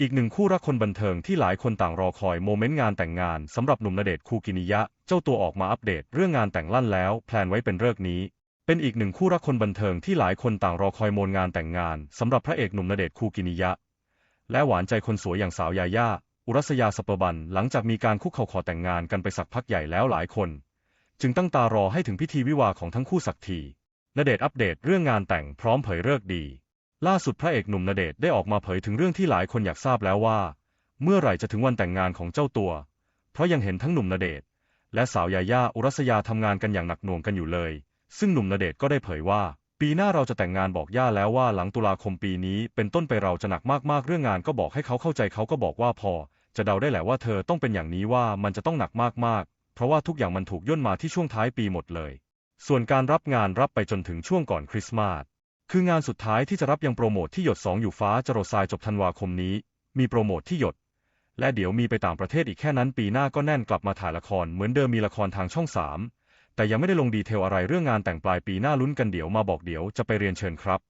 อีกหนึ่งคู่รักคนบันเทิงที่หลายคนต่างรอคอยโมเมนต์งานแต่งงานสำหรับหนุ่มณเดชคูกินิยะ เจ้าตัวออกมาอัปเดตเรื่องงานแต่งลั่นแล้ว แพลนไว้เป็นเลิกษ์นี้ เป็นอีกหนึ่งคู่รักคนบันเทิงที่หลายคนต่างรอคอยโมนงานแต่งงานสำหรับพระเอกหนุ่มณเดชคูกินิยะ และหวานใจคนสวยอย่างสาวยาย่าอุรัสยาสเปอร์บัน หลังจากมีการคุกเข่าขอแต่งงานกันไปสักพักใหญ่แล้วหลายคน จึงตั้งตารอให้ถึงพิธีวิวาของทั้งคู่สักทีณเดชอัปเดตเรื่องงานแต่งพร้อมเผยเลิกดี ล่าสุดพระเอกหนุ่มณเดชน์ได้ออกมาเผยถึงเรื่องที่หลายคนอยากทราบแล้วว่า เมื่อไหร่จะถึงวันแต่งงานของเจ้าตัว เพราะยังเห็นทั้งหนุ่มณเดชน์และสาวยาย่าอุรัสยาทำงานกันอย่างหนักหน่วงกันอยู่เลย ซึ่งหนุ่มณเดชน์ก็ได้เผยว่า ปีหน้าเราจะแต่งงานบอกย่าแล้วว่าหลังตุลาคมปีนี้เป็นต้นไปเราจะหนักมากๆเรื่องงานก็บอกให้เขาเข้าใจเขาก็บอกว่าพอ จะเดาได้แหละว่าเธอต้องเป็นอย่างนี้ว่ามันจะต้องหนักมากๆ เพราะว่าทุกอย่างมันถูกย่นมาที่ช่วงท้ายปีหมดเลย ส่วนการรับงานรับไปจนถึงช่วงก่อนคริสต์มาส คืองานสุดท้ายที่จะรับยังโปรโมทที่หยด 2 อยู่ฟ้าจรดทรายจบธันวาคมนี้ มีโปรโมทที่หยด และเดี๋ยวมีไปต่างประเทศอีกแค่นั้นปีหน้าก็แน่นกลับมาถ่ายละครเหมือนเดิมมีละครทางช่อง 3 แต่ยังไม่ได้ลงดีเทลอะไรเรื่องงานแต่งปลายปีหน้าลุ้นกันเดี๋ยวมาบอกเดี๋ยวจะไปเรียนเชิญครับ